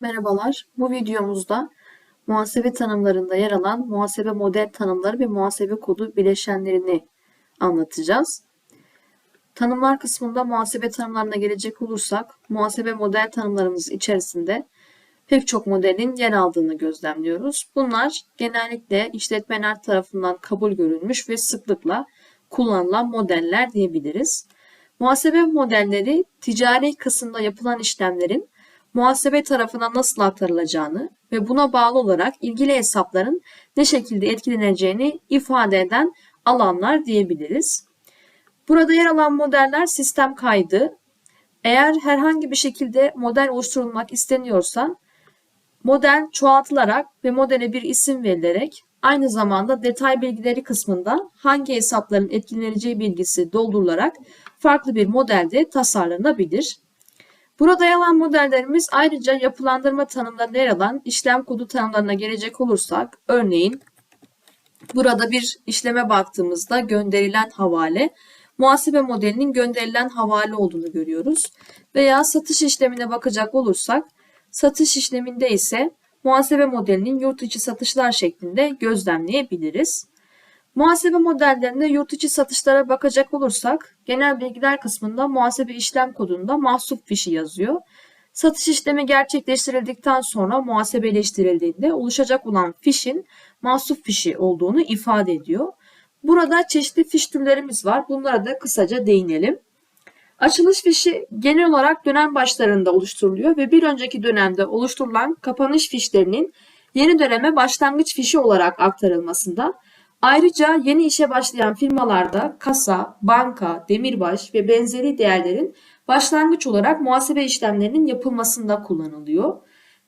Merhabalar. Bu videomuzda muhasebe tanımlarında yer alan muhasebe model tanımları ve muhasebe kodu bileşenlerini anlatacağız. Tanımlar kısmında muhasebe tanımlarına gelecek olursak, muhasebe model tanımlarımız içerisinde pek çok modelin yer aldığını gözlemliyoruz. Bunlar genellikle işletmeler tarafından kabul görülmüş ve sıklıkla kullanılan modeller diyebiliriz. Muhasebe modelleri ticari kısımda yapılan işlemlerin muhasebe tarafına nasıl aktarılacağını ve buna bağlı olarak ilgili hesapların ne şekilde etkileneceğini ifade eden alanlar diyebiliriz. Burada yer alan modeller sistem kaydı. Eğer herhangi bir şekilde model oluşturulmak isteniyorsa model çoğaltılarak ve modele bir isim verilerek aynı zamanda detay bilgileri kısmında hangi hesapların etkileneceği bilgisi doldurularak farklı bir modelde tasarlanabilir. Burada yer alan modellerimiz ayrıca yapılandırma tanımlarında yer alan işlem kodu tanımlarına gelecek olursak örneğin burada bir işleme baktığımızda gönderilen havale muhasebe modelinin gönderilen havale olduğunu görüyoruz. Veya satış işlemine bakacak olursak satış işleminde ise muhasebe modelinin yurt içi satışlar şeklinde gözlemleyebiliriz. Muhasebe modellerinde yurt içi satışlara bakacak olursak genel bilgiler kısmında muhasebe işlem kodunda mahsup fişi yazıyor. Satış işlemi gerçekleştirildikten sonra muhasebeleştirildiğinde oluşacak olan fişin mahsup fişi olduğunu ifade ediyor. Burada çeşitli fiş türlerimiz var. Bunlara da kısaca değinelim. Açılış fişi genel olarak dönem başlarında oluşturuluyor ve bir önceki dönemde oluşturulan kapanış fişlerinin yeni döneme başlangıç fişi olarak aktarılmasında Ayrıca yeni işe başlayan firmalarda kasa, banka, demirbaş ve benzeri değerlerin başlangıç olarak muhasebe işlemlerinin yapılmasında kullanılıyor.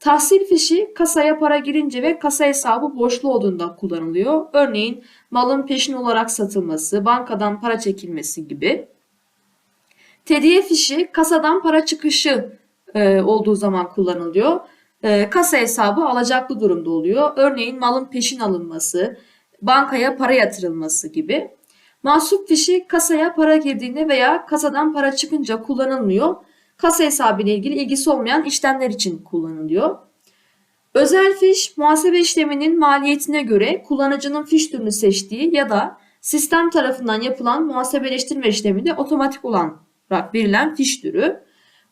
Tahsil fişi kasaya para girince ve kasa hesabı boşlu olduğunda kullanılıyor. Örneğin malın peşin olarak satılması, bankadan para çekilmesi gibi. Tediye fişi kasadan para çıkışı e, olduğu zaman kullanılıyor. E, kasa hesabı alacaklı durumda oluyor. Örneğin malın peşin alınması, bankaya para yatırılması gibi. Mahsup fişi kasaya para girdiğinde veya kasadan para çıkınca kullanılmıyor. Kasa hesabı ilgili ilgisi olmayan işlemler için kullanılıyor. Özel fiş muhasebe işleminin maliyetine göre kullanıcının fiş türünü seçtiği ya da sistem tarafından yapılan muhasebeleştirme işleminde otomatik olarak verilen fiş türü.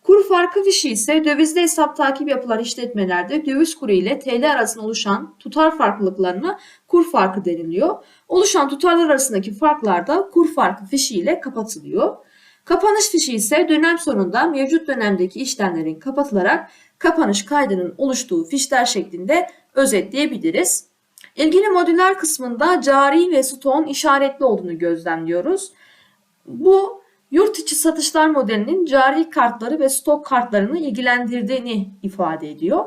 Kur farkı fişi ise dövizde hesap takibi yapılan işletmelerde döviz kuru ile TL arasında oluşan tutar farklılıklarına kur farkı deniliyor. Oluşan tutarlar arasındaki farklar da kur farkı fişi ile kapatılıyor. Kapanış fişi ise dönem sonunda mevcut dönemdeki işlemlerin kapatılarak kapanış kaydının oluştuğu fişler şeklinde özetleyebiliriz. İlgili modüler kısmında cari ve stoğun işaretli olduğunu gözlemliyoruz. Bu yurt içi satışlar modelinin cari kartları ve stok kartlarını ilgilendirdiğini ifade ediyor.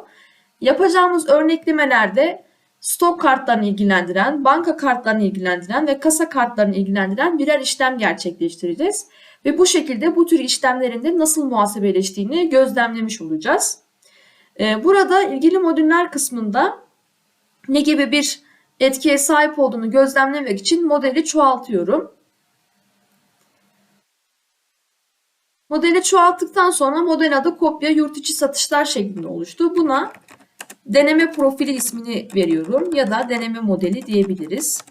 Yapacağımız örneklemelerde stok kartlarını ilgilendiren, banka kartlarını ilgilendiren ve kasa kartlarını ilgilendiren birer işlem gerçekleştireceğiz. Ve bu şekilde bu tür işlemlerinde nasıl muhasebeleştiğini gözlemlemiş olacağız. Ee, burada ilgili modüller kısmında ne gibi bir etkiye sahip olduğunu gözlemlemek için modeli çoğaltıyorum. Modeli çoğalttıktan sonra model adı kopya yurt içi satışlar şeklinde oluştu. Buna deneme profili ismini veriyorum ya da deneme modeli diyebiliriz.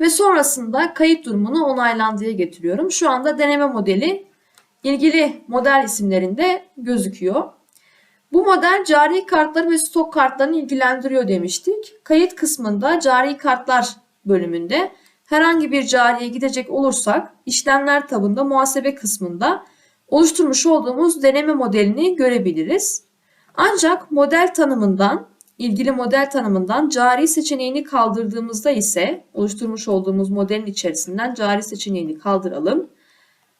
Ve sonrasında kayıt durumunu onaylandıya getiriyorum. Şu anda deneme modeli ilgili model isimlerinde gözüküyor. Bu model cari kartları ve stok kartlarını ilgilendiriyor demiştik. Kayıt kısmında cari kartlar bölümünde herhangi bir cariye gidecek olursak işlemler tabında muhasebe kısmında oluşturmuş olduğumuz deneme modelini görebiliriz. Ancak model tanımından ilgili model tanımından cari seçeneğini kaldırdığımızda ise oluşturmuş olduğumuz modelin içerisinden cari seçeneğini kaldıralım.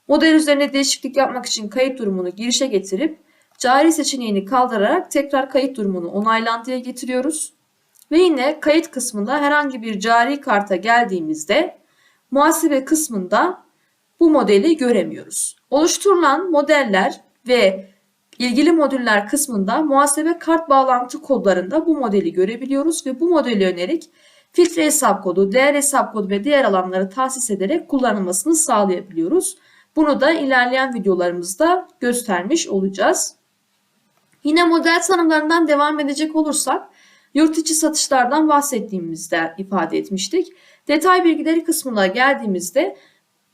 Model üzerine değişiklik yapmak için kayıt durumunu girişe getirip cari seçeneğini kaldırarak tekrar kayıt durumunu onaylandıya getiriyoruz. Ve yine kayıt kısmında herhangi bir cari karta geldiğimizde muhasebe kısmında bu modeli göremiyoruz. Oluşturulan modeller ve ilgili modüller kısmında muhasebe kart bağlantı kodlarında bu modeli görebiliyoruz ve bu modeli yönelik filtre hesap kodu, değer hesap kodu ve diğer alanları tahsis ederek kullanılmasını sağlayabiliyoruz. Bunu da ilerleyen videolarımızda göstermiş olacağız. Yine model tanımlarından devam edecek olursak yurt içi satışlardan bahsettiğimizde ifade etmiştik. Detay bilgileri kısmına geldiğimizde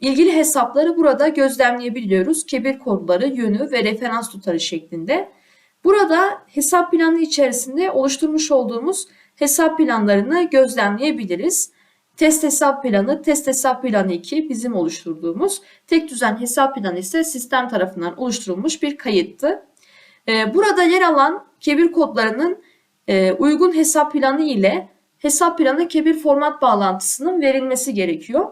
ilgili hesapları burada gözlemleyebiliyoruz. Kebir kodları, yönü ve referans tutarı şeklinde. Burada hesap planı içerisinde oluşturmuş olduğumuz hesap planlarını gözlemleyebiliriz. Test hesap planı, test hesap planı 2 bizim oluşturduğumuz. Tek düzen hesap planı ise sistem tarafından oluşturulmuş bir kayıttı. Ee, burada yer alan kebir kodlarının e, uygun hesap planı ile hesap planı kebir format bağlantısının verilmesi gerekiyor.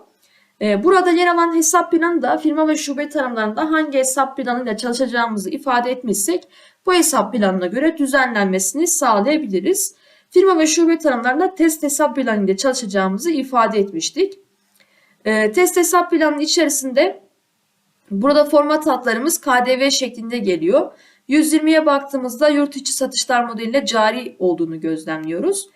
Ee, burada yer alan hesap planı da firma ve şube tanımlarında hangi hesap planıyla çalışacağımızı ifade etmişsek bu hesap planına göre düzenlenmesini sağlayabiliriz. Firma ve şube tanımlarında test hesap planıyla çalışacağımızı ifade etmiştik. E, test hesap planının içerisinde burada format hatlarımız KDV şeklinde geliyor. 120'ye baktığımızda yurt içi satışlar modeliyle cari olduğunu gözlemliyoruz.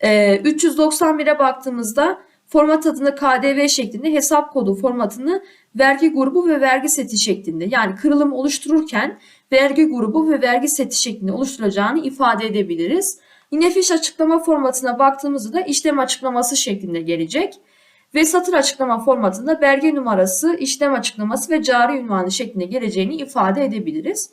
E, 391'e baktığımızda format adını KDV şeklinde hesap kodu formatını vergi grubu ve vergi seti şeklinde yani kırılım oluştururken vergi grubu ve vergi seti şeklinde oluşturacağını ifade edebiliriz. Yine fiş açıklama formatına baktığımızda da işlem açıklaması şeklinde gelecek. Ve satır açıklama formatında belge numarası, işlem açıklaması ve cari ünvanı şeklinde geleceğini ifade edebiliriz.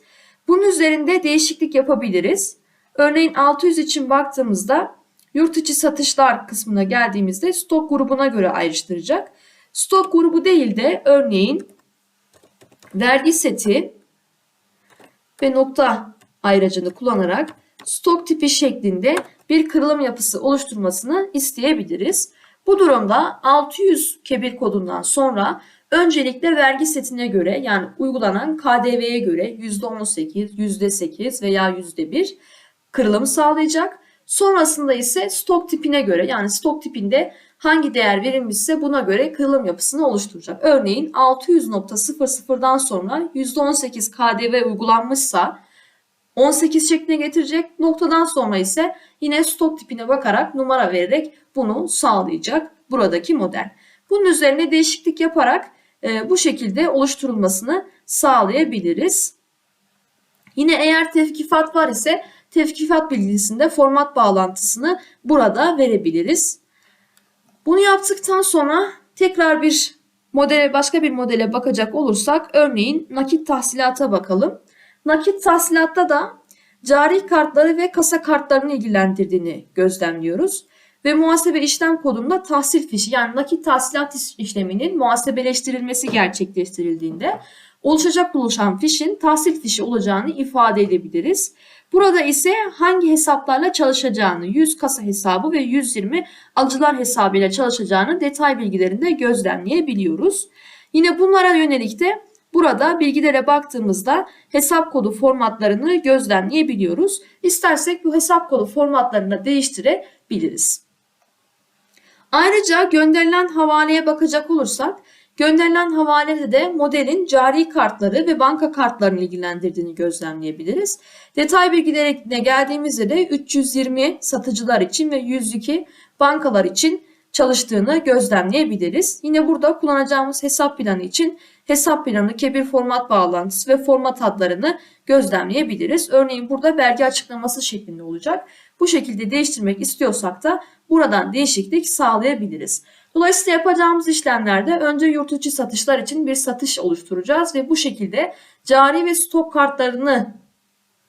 Bunun üzerinde değişiklik yapabiliriz. Örneğin 600 için baktığımızda yurt içi satışlar kısmına geldiğimizde stok grubuna göre ayrıştıracak. Stok grubu değil de örneğin vergi seti ve nokta ayracını kullanarak stok tipi şeklinde bir kırılım yapısı oluşturmasını isteyebiliriz. Bu durumda 600 kebir kodundan sonra öncelikle vergi setine göre yani uygulanan KDV'ye göre %18, %8 veya %1 kırılımı sağlayacak. Sonrasında ise stok tipine göre yani stok tipinde hangi değer verilmişse buna göre kırılım yapısını oluşturacak. Örneğin 600.00'dan sonra %18 KDV uygulanmışsa 18 şekline getirecek. Noktadan sonra ise yine stok tipine bakarak numara vererek bunu sağlayacak buradaki model. Bunun üzerine değişiklik yaparak bu şekilde oluşturulmasını sağlayabiliriz. Yine eğer tevkifat var ise tevkifat bilgisinde format bağlantısını burada verebiliriz. Bunu yaptıktan sonra tekrar bir modele başka bir modele bakacak olursak örneğin nakit tahsilata bakalım. Nakit tahsilatta da cari kartları ve kasa kartlarını ilgilendirdiğini gözlemliyoruz. Ve muhasebe işlem kodunda tahsil fişi yani nakit tahsilat işleminin muhasebeleştirilmesi gerçekleştirildiğinde oluşacak buluşan fişin tahsil fişi olacağını ifade edebiliriz. Burada ise hangi hesaplarla çalışacağını 100 kasa hesabı ve 120 alıcılar hesabıyla çalışacağını detay bilgilerinde gözlemleyebiliyoruz. Yine bunlara yönelik de Burada bilgilere baktığımızda hesap kodu formatlarını gözlemleyebiliyoruz. İstersek bu hesap kodu formatlarını değiştirebiliriz. Ayrıca gönderilen havaleye bakacak olursak gönderilen havalede de modelin cari kartları ve banka kartlarını ilgilendirdiğini gözlemleyebiliriz. Detay bilgilerine geldiğimizde de 320 satıcılar için ve 102 bankalar için çalıştığını gözlemleyebiliriz. Yine burada kullanacağımız hesap planı için hesap planı, kebir format bağlantısı ve format adlarını gözlemleyebiliriz. Örneğin burada belge açıklaması şeklinde olacak. Bu şekilde değiştirmek istiyorsak da buradan değişiklik sağlayabiliriz. Dolayısıyla yapacağımız işlemlerde önce yurt içi satışlar için bir satış oluşturacağız ve bu şekilde cari ve stok kartlarını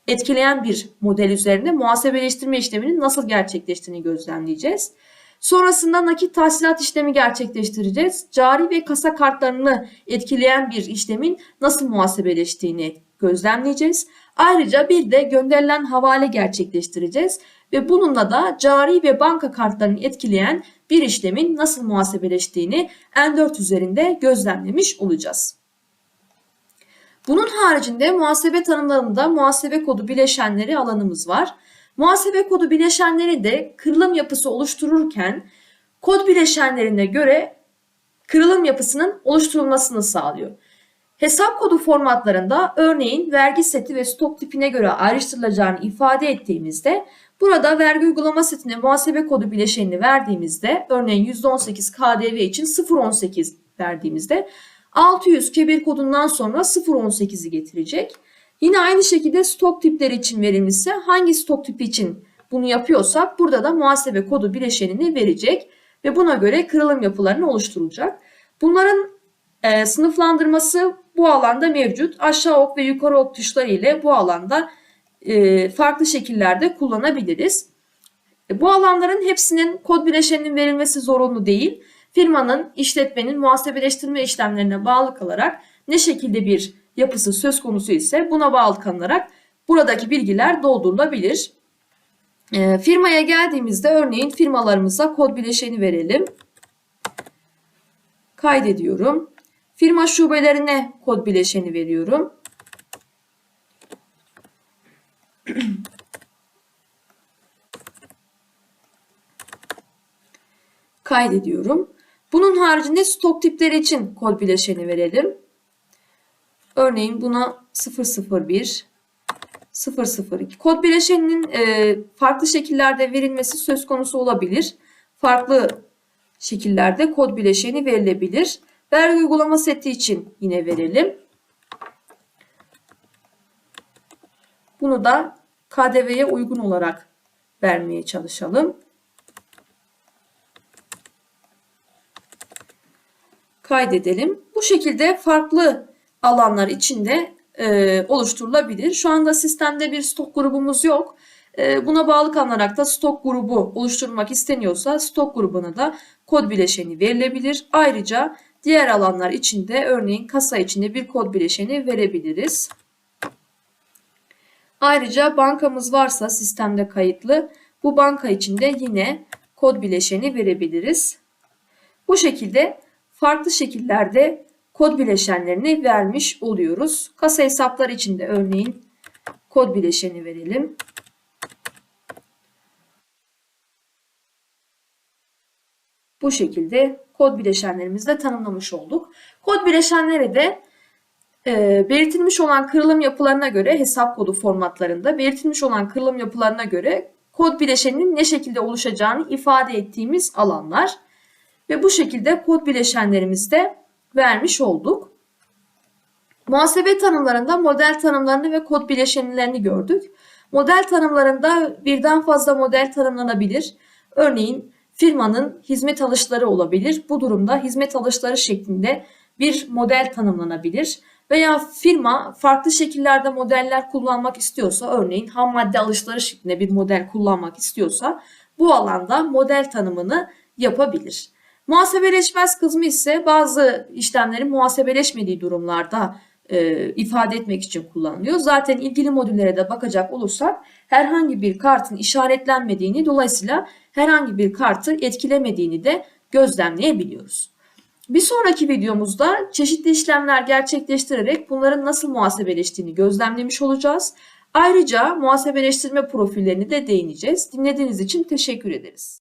etkileyen bir model üzerinde muhasebeleştirme işleminin nasıl gerçekleştiğini gözlemleyeceğiz. Sonrasında nakit tahsilat işlemi gerçekleştireceğiz. Cari ve kasa kartlarını etkileyen bir işlemin nasıl muhasebeleştiğini gözlemleyeceğiz. Ayrıca bir de gönderilen havale gerçekleştireceğiz ve bununla da cari ve banka kartlarını etkileyen bir işlemin nasıl muhasebeleştiğini N4 üzerinde gözlemlemiş olacağız. Bunun haricinde muhasebe tanımlarında muhasebe kodu bileşenleri alanımız var. Muhasebe kodu bileşenleri de kırılım yapısı oluştururken kod bileşenlerine göre kırılım yapısının oluşturulmasını sağlıyor. Hesap kodu formatlarında örneğin vergi seti ve stok tipine göre ayrıştırılacağını ifade ettiğimizde burada vergi uygulama setine muhasebe kodu bileşenini verdiğimizde örneğin %18 KDV için 0.18 verdiğimizde 600 kebir kodundan sonra 018'i getirecek. Yine aynı şekilde stok tipleri için verilmişse hangi stok tipi için bunu yapıyorsak burada da muhasebe kodu bileşenini verecek ve buna göre kırılım yapılarını oluşturacak. Bunların e, sınıflandırması bu alanda mevcut. Aşağı ok ve yukarı ok tuşları ile bu alanda e, farklı şekillerde kullanabiliriz. E, bu alanların hepsinin kod bileşeninin verilmesi zorunlu değil. Firmanın, işletmenin muhasebeleştirme işlemlerine bağlı kalarak ne şekilde bir yapısı söz konusu ise buna bağlı kalınarak buradaki bilgiler doldurulabilir. E, firmaya geldiğimizde örneğin firmalarımıza kod bileşeni verelim. Kaydediyorum. Firma şubelerine kod bileşeni veriyorum. Kaydediyorum. Bunun haricinde stok tipleri için kod bileşeni verelim. Örneğin buna 001, 002. Kod bileşeninin e, farklı şekillerde verilmesi söz konusu olabilir. Farklı şekillerde kod bileşeni verilebilir. Vergi uygulama seti için yine verelim. Bunu da KDV'ye uygun olarak vermeye çalışalım. Kaydedelim. Bu şekilde farklı alanlar içinde e, oluşturulabilir. Şu anda sistemde bir stok grubumuz yok. E, buna bağlı kalınarak da stok grubu oluşturmak isteniyorsa stok grubuna da kod bileşeni verilebilir. Ayrıca diğer alanlar içinde örneğin kasa içinde bir kod bileşeni verebiliriz. Ayrıca bankamız varsa sistemde kayıtlı bu banka içinde yine kod bileşeni verebiliriz. Bu şekilde farklı şekillerde kod bileşenlerini vermiş oluyoruz. Kasa hesapları içinde örneğin kod bileşeni verelim. Bu şekilde kod bileşenlerimizi de tanımlamış olduk. Kod bileşenleri de e, belirtilmiş olan kırılım yapılarına göre hesap kodu formatlarında belirtilmiş olan kırılım yapılarına göre kod bileşeninin ne şekilde oluşacağını ifade ettiğimiz alanlar. Ve bu şekilde kod bileşenlerimizi de vermiş olduk. Muhasebe tanımlarında model tanımlarını ve kod bileşenlerini gördük. Model tanımlarında birden fazla model tanımlanabilir. Örneğin firmanın hizmet alışları olabilir. Bu durumda hizmet alışları şeklinde bir model tanımlanabilir. Veya firma farklı şekillerde modeller kullanmak istiyorsa, örneğin ham madde alışları şeklinde bir model kullanmak istiyorsa bu alanda model tanımını yapabilir. Muhasebeleşmez kısmı ise bazı işlemlerin muhasebeleşmediği durumlarda e, ifade etmek için kullanılıyor. Zaten ilgili modüllere de bakacak olursak herhangi bir kartın işaretlenmediğini dolayısıyla herhangi bir kartı etkilemediğini de gözlemleyebiliyoruz. Bir sonraki videomuzda çeşitli işlemler gerçekleştirerek bunların nasıl muhasebeleştiğini gözlemlemiş olacağız. Ayrıca muhasebeleştirme profillerini de değineceğiz. Dinlediğiniz için teşekkür ederiz.